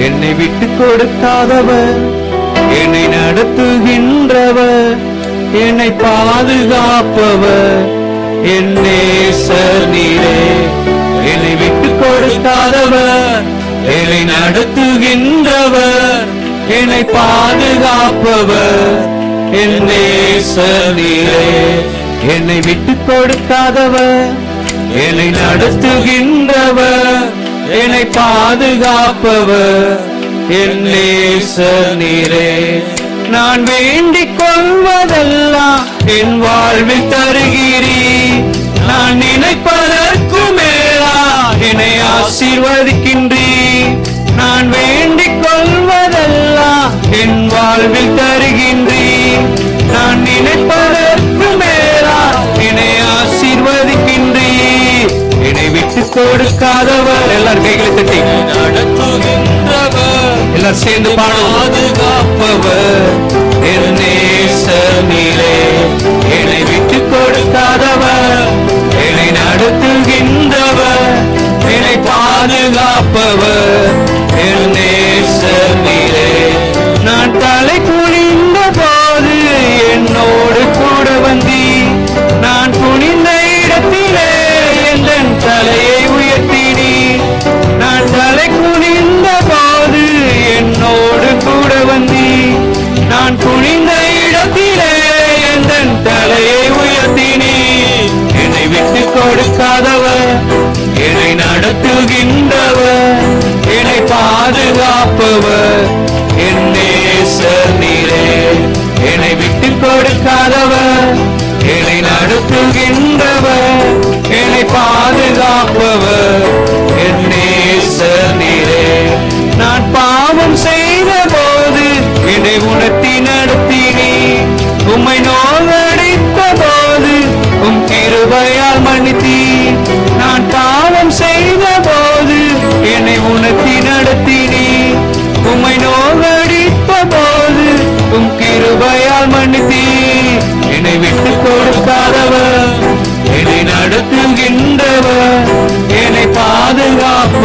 என்னை விட்டு கொடுக்காதவர். என்னை நடத்துகின்றவர். என்னை பாதுகாப்பவர். என்னே நேசர் நீரே என்னை விட்டு கொடுக்காதவர். என்னை நடத்துகின்றவர். என்னை பாதுகாப்பவர். என்னே நேசர் நீரே என்னை விட்டு கொடுக்காதவர். என்னை நடத்துகின்றவர். என்னை பாதுகாப்பவர். என் நீரே. நான் வேண்டிக் கொள்வதெல்லாம் என் வாழ்வில் தருகிறீ நான் நினைப்பதற்கு மேலா என்னை ஆசீர்வதிக்கின்றீ நான் வேண்டிக் கொள்வதெல்லாம் என் வாழ்வில் தரு கொடுக்காதவர். எல்லாரும் கைகளை தட்டி. எல்லாரும் சேர்ந்து பாடும் பாதுகாப்பவர். என்னை நடத்துகின்றவர் என்னை பாதுகாப்பவர். என் நேசர் நீரே என்னை விட்டு கொடுக்காதவர். என்னை நடத்துகின்றவர் என்னை பாதுகாப்பவர். என் நேசர் நீரே நான் பாவம் செய்த போது என்னை உணர்த்தி நடத்தினே. உம்மை நோகடித்த போது உம் கிருபையால் மன்னித்தீ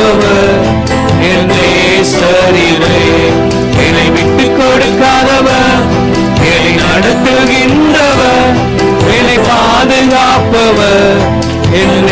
பாதுகாப்பவர் என்னை சரிவே என்னை விட்டு கொடுக்காதவர். என்னை நடத்துகின்றவர். என்னை பாதுகாப்பவர். என்னை